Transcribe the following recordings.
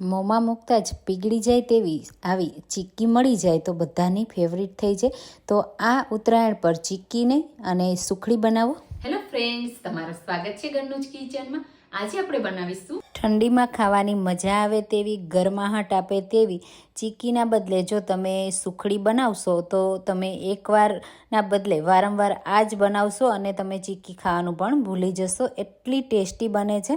મોંમાં મૂકતા જ પીગળી જાય તેવી આવી ચીક્કી મળી જાય તો બધાની ફેવરિટ થઈ જાય. તો આ ઉત્તરાયણ પર ચીક્કીને અને સુખડી બનાવો. હેલો ફ્રેન્ડ્સ તમારું સ્વાગત છે ઘરનું કિચનમાં. આજે આપણે બનાવીશું ઠંડીમાં ખાવાની મજા આવે તેવી, ગરમાહટ આપે તેવી, ચીકીના બદલે જો તમે સુખડી બનાવશો, તો તમે એકવારના બદલે વારંવાર આ જ બનાવશો અને તમે ચીકી ખાવાનું પણ ભૂલી જશો. એટલી ટેસ્ટી બને છે.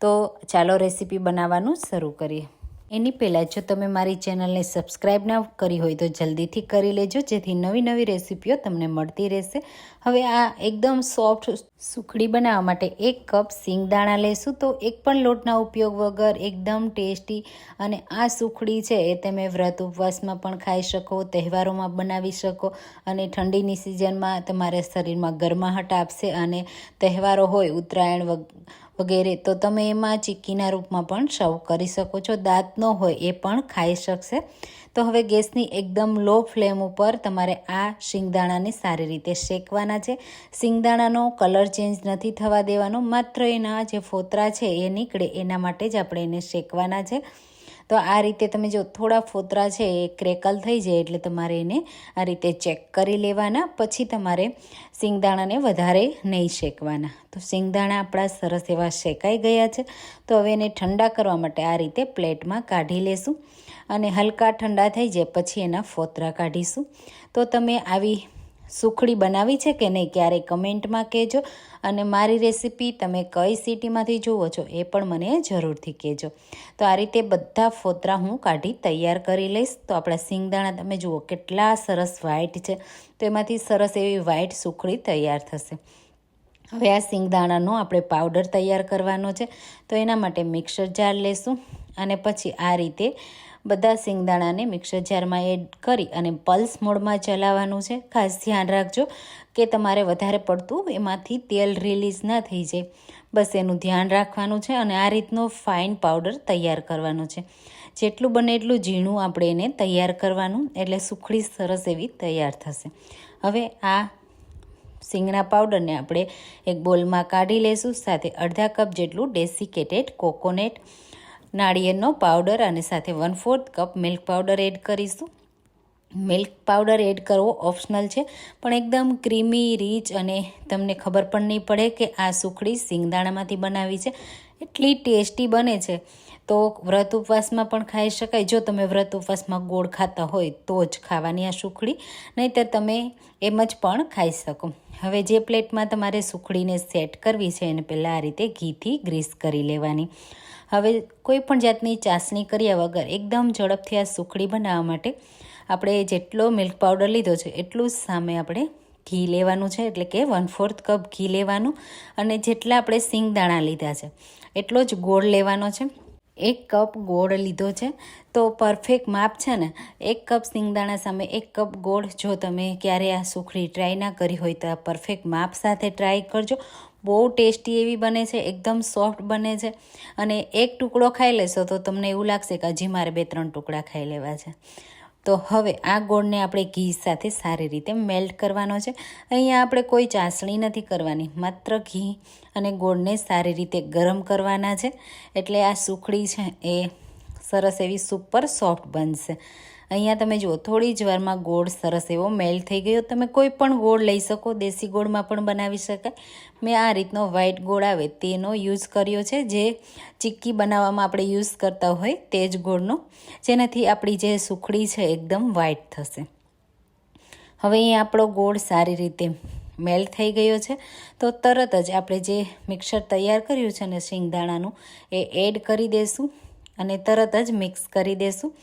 તો ચાલો રેસીપી બનાવવાનું શરૂ કરીએ. એની પહેલાં જો તમે મારી ચેનલને સબસ્ક્રાઈબ ના કરી હોય તો જલ્દીથી કરી લેજો, જેથી નવી નવી રેસીપીઓ તમને મળતી રહેશે. હવે આ એકદમ સોફ્ટ સુખડી બનાવવા માટે એક કપ સિંગદાણા લેશું. તો એક પણ લોટના ઉપયોગ વગર એકદમ ટેસ્ટી અને આ સુખડી છે એ તમે વ્રત ઉપવાસમાં પણ ખાઈ શકો, તહેવારોમાં બનાવી શકો અને ઠંડીની સિઝનમાં તમારા શરીરમાં ગરમાહટ આપશે અને તહેવારો હોય, ઉત્તરાયણ વગેરે, તો તમે એમાં ચીક્કીના રૂપમાં પણ સર્વ કરી શકો છો. દાંત ન હોય એ પણ ખાઈ શકશે. તો હવે ગેસની એકદમ લો ફ્લેમ ઉપર તમારે આ શિંગદાણાને સારી રીતે શેકવાના છે. શિંગદાણાનો કલર ચેન્જ નથી થવા દેવાનો. માત્ર એના જે ફોતરા છે એ નીકળે, એના માટે જ આપણે એને શેકવાના છે. તો આ રીતે તમે જો થોડા ફોતરા છે એ ક્રેકલ થઈ જાય એટલે તમારે એને આ રીતે ચેક કરી લેવાના. પછી તમારે સિંગદાણાને વધારે નહીં શેકવાના. તો સિંગદાણા આપણા સરસ એવા શેકાઈ ગયા છે. તો હવે એને ઠંડા કરવા માટે આ રીતે પ્લેટમાં કાઢી લેશું અને હલકા ઠંડા થઈ જાય પછી એના ફોતરા કાઢીશું. તો તમે આવી સુખડી બનાવી છે કે નહીં ક્યારેય કમેન્ટમાં કહેજો અને મારી રેસીપી તમે કઈ સિટીમાંથી જુઓ છો એ પણ મને જરૂરથી કહેજો. તો આ રીતે બધા ફોતરા હું કાઢી તૈયાર કરી લઈશ. તો આપણા સિંગદાણા તમે જુઓ કેટલા સરસ વ્હાઇટ છે. તો એમાંથી સરસ એવી વ્હાઇટ સુખડી તૈયાર થશે. હવે આ સિંગદાણાનો આપણે પાવડર તૈયાર કરવાનો છે. તો એના માટે મિક્સર જાર લેશું અને પછી આ રીતે બધા સિંગદાણાને મિક્સર જારમાં એડ કરી અને પલ્સ મોડમાં ચલાવવાનું છે. ખાસ ધ્યાન રાખજો કે તમારે વધારે પડતું એમાંથી તેલ રિલીઝ ના થઈ જાય. બસ એનું ધ્યાન રાખવાનું છે અને આ રીતનો ફાઇન પાવડર તૈયાર કરવાનો છે. જેટલું બને એટલું ઝીણું આપણે એને તૈયાર કરવાનું, એટલે સુખડી સરસ એવી તૈયાર થશે. હવે આ સિંગના પાવડરને આપણે એક બોલમાં કાઢી લઈશું સાથે અડધા કપ જેટલું ડેસિકેટેડ કોકોનેટ નાળિયેરનો પાવડર અને સાથે one fourth cup milk powder add કરીશું. મિલ્ક પાવડર એડ કરવો ઓપ્શનલ છે, પણ એકદમ ક્રીમી રીચ અને તમને ખબર પણ નહીં પડે કે આ સુખડી સિંગદાણામાંથી બનાવી છે. એટલી ટેસ્ટી બને છે. તો વ્રત ઉપવાસમાં પણ ખાઈ શકાય. જો તમે વ્રત ઉપવાસમાં ગોળ ખાતા હોય તો જ ખાવાની આ સુખડી, નહીંતર તમે એમ જ પણ ખાઈ શકો. હવે જે પ્લેટમાં તમારે સુખડીને સેટ કરવી છે, એને પહેલાં આ રીતે ઘીથી ગ્રીસ કરી લેવાની. હવે કોઈ પણ જાતની ચાસણી કર્યા વગર એકદમ ઝડપથી આ સુખડી બનાવવા માટે આપણે જેટલો મિલ્ક પાવડર લીધો છે, એટલું જ સામે આપણે ઘી લેવાનું છે. એટલે કે વન ફોર્થ કપ ઘી લેવાનું અને જેટલા આપણે સિંગદાણા લીધા છે. એટલો જ ગોળ લેવાનો છે. એક કપ ગોળ લીધો છે. તો પરફેક્ટ માપ છે ને. એક કપ સિંગદાણા સામે એક કપ ગોળ જો તમે ક્યારે આ સુખડી ટ્રાય ના કરી હોય તો આ પરફેક્ટ માપ સાથે ટ્રાય કરજો. બહુ ટેસ્ટી એવી બને છે. એકદમ સોફ્ટ બને છે. અને એક ટુકડો ખાઈ લેશો તો તમને એવું લાગશે કે હજી મારે બે ત્રણ ટુકડા ખાઈ લેવા છે. તો હવે આ ગોળને આપણે ઘી સાથે સારી રીતે મેલ્ટ કરવાનો છે. અહીંયા આપણે કોઈ ચાસણી નથી કરવાની, માત્ર ઘી અને ગોળને સારી રીતે ગરમ કરવાના છે. એટલે આ સુખડી છે એ સરસ એવી સુપર સોફ્ટ બનશે. અહીંયા તમે જુઓ, થોડી જ વારમાં ગોળ સરસ એવો મેલ થઈ ગયો. તમે કોઈ પણ ગોળ લઈ શકો, દેશી ગોળમાં પણ બનાવી શકાય. મેં આ રીતનો વ્હાઈટ ગોળ આવે તેનો યુઝ કર્યો છે. જે ચીક્કી બનાવવામાં આપણે યુઝ કરતા હોય તે જ ગોળનો. જેનાથી આપણી જે સુખડી છે એકદમ વ્હાઈટ થશે. હવે અહીં આપણો ગોળ સારી રીતે મેલ થઈ ગયો છે. તો તરત જ આપણે જે મિક્સર તૈયાર કર્યું છે ને શિંગદાણાનું, એ એડ કરી દઈશું અને તરત જ મિક્સ કરી દેશું.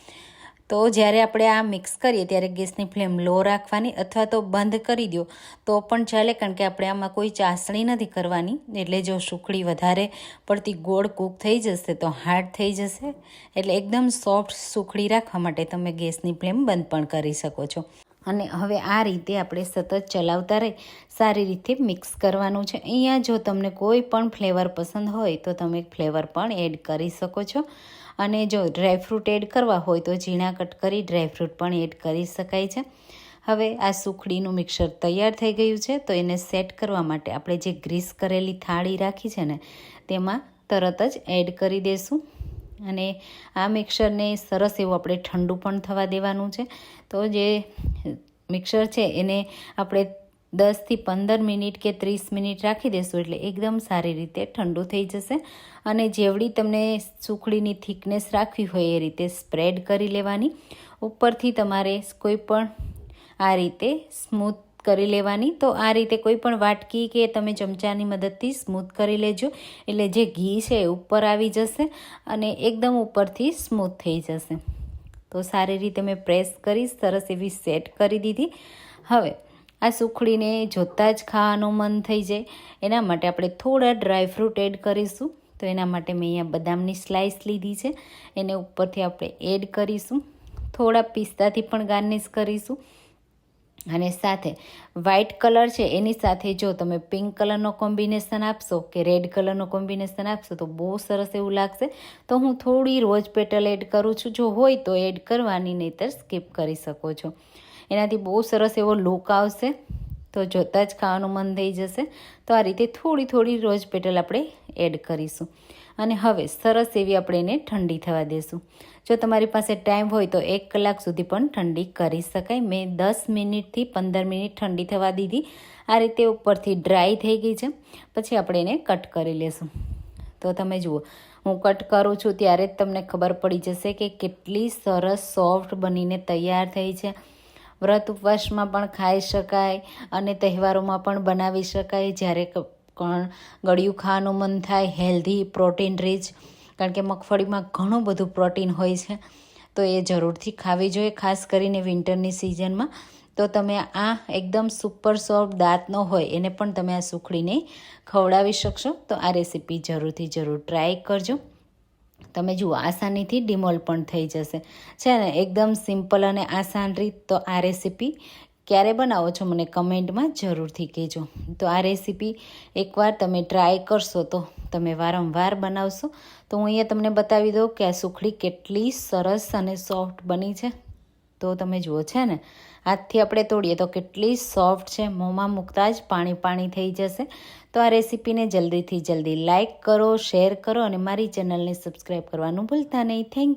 તો જ્યારે આપણે આ મિક્સ કરીએ, ત્યારે ગેસની ફ્લેમ લો રાખવાની અથવા તો બંધ કરી દો. તો પણ ચાલે, કારણ કે આપણે આમાં કોઈ ચાસણી નથી કરવાની. એટલે જો સુખડી વધારે પડતી ગોળ કૂક થઈ જશે, તો હાર્ડ થઈ જશે. એટલે એકદમ સોફ્ટ સુખડી રાખવા માટે તમે ગેસની ફ્લેમ બંધ પણ કરી શકો છો. અને હવે આ રીતે આપણે સતત ચલાવતા રહી, સારી રીતે મિક્સ કરવાનું છે. અહીંયા જો તમને કોઈ પણ ફ્લેવર પસંદ હોય, તો તમે ફ્લેવર પણ એડ કરી શકો છો. અને જો ડ્રાયફ્રૂટ એડ કરવા હોય, તો ઝીણા કટ કરી ડ્રાયફ્રૂટ પણ એડ કરી શકાય છે. હવે આ સુખડીનું મિક્સર તૈયાર થઈ ગયું છે, તો એને સેટ કરવા માટે આપણે જે ગ્રીસ કરેલી થાળી રાખી છે ને, તેમાં તરત જ એડ કરી દઈશું અને આ મિક્સરને સરસ એવું આપણે ઠંડુ પણ થવા દેવાનું છે. તો જે મિક્સર છે એને આપણે દસથી પંદર મિનિટ કે ત્રીસ મિનિટ રાખી દેશું એટલે એકદમ સારી રીતે ઠંડુ થઈ જશે. અને જેવડી તમને સુખડીની થિકનેસ રાખવી હોય એ રીતે સ્પ્રેડ કરી લેવાની. ઉપરથી તમારે કોઈ પણ આ રીતે સ્મૂથ કરી લેવાની. તો આ રીતે કોઈ પણ વાટકી કે તમે ચમચાની મદદથી સ્મૂથ કરી લેજો. એટલે જે ઘી છે ઉપર આવી જશે અને એકદમ ઉપરથી સ્મૂથ થઈ જશે. તો સારી રીતે મેં પ્રેસ કરી, સરસ એવી સેટ કરી દીધી. હવે આ સુખડીને જોતાં જ ખાવાનું મન થઈ જાય. એના માટે આપણે થોડા ડ્રાયફ્રૂટ એડ કરીશું. તો એના માટે મેં અહીંયા બદામની સ્લાઇસ લીધી છે. એને ઉપરથી આપણે એડ કરીશું. થોડા પિસ્તાથી પણ ગાર્નિશ કરીશું. અને સાથે વ્હાઇટ કલર છે, એની સાથે જો તમે પિંક કલરનો કોમ્બિનેશન આપશો કે રેડ કલરનો કોમ્બિનેશન આપશો, તો બહુ સરસ એવું લાગશે. તો હું થોડી રોજ પેટલ એડ કરું છું. જો હોય તો એડ કરવાની નહીતર સ્કીપ કરી શકો છો. એનાથી બહુ સરસ એવો લુક આવશે. તો જોતાં જ ખાવાનું મન થઈ જશે, તો આ રીતે થોડી થોડી રોજ પેટલ આપણે એડ કરીશું. અને હવે સરસ એવી આપણે એને ઠંડી થવા દેશું. જો તમારી પાસે ટાઈમ હોય તો એક કલાક સુધી પણ ઠંડી કરી શકાય. મેં દસ મિનિટથી પંદર મિનિટ ઠંડી થવા દીધી. આ રીતે ઉપરથી ડ્રાય થઈ ગઈ છે. પછી આપણે એને કટ કરી લેશું. તો તમે જુઓ, હું કટ કરું છું ત્યારે જ તમને ખબર પડી જશે કે કેટલી સરસ સોફ્ટ બનીને તૈયાર થઈ છે. વ્રત ઉપવાસમાં પણ ખાઈ શકાય અને તહેવારોમાં પણ બનાવી શકાય. જ્યારે પણ ગળ્યું ખાવાનું મન થાય હેલ્ધી પ્રોટીન રીચ કારણ કે મગફળીમાં ઘણું બધું પ્રોટીન હોય છે. તો એ જરૂરથી ખાવી જોઈએ, ખાસ કરીને વિન્ટરની સિઝનમાં તો તમે આ એકદમ સુપર સોફ્ટ દાંતનો હોય, એને પણ તમે આ સુખડીને ખવડાવી શકશો. તો આ રેસીપી જરૂરથી જરૂર ટ્રાય કરજો. તમે જુઓ, આસાનીથી ડિમોલ પણ થઈ જશે. છે ને, એકદમ સિમ્પલ અને આસાન રીત, તો આ રેસીપી ક્યારે બનાવો છો મને કમેન્ટમાં જરૂરથી કહેજો. તો આ રેસીપી એકવાર તમે ટ્રાય કરશો તો તમે વારંવાર બનાવશો. તો હું અહીંયા તમને બતાવી દઉં કે આ સુખડી કેટલી સરસ અને સોફ્ટ બની છે. તો તમે જુઓ છે ને, હાથથી આપણે તોડીએ તો કેટલી સોફ્ટ છે. મોંમાં મૂકતા જ પાણી પાણી થઈ જશે. તો આ રેસીપીને જલ્દીથી જલ્દી લાઇક કરો, શેર કરો અને મારી ચેનલને સબસ્ક્રાઈબ કરવાનું ભૂલતા નહીં. Thank you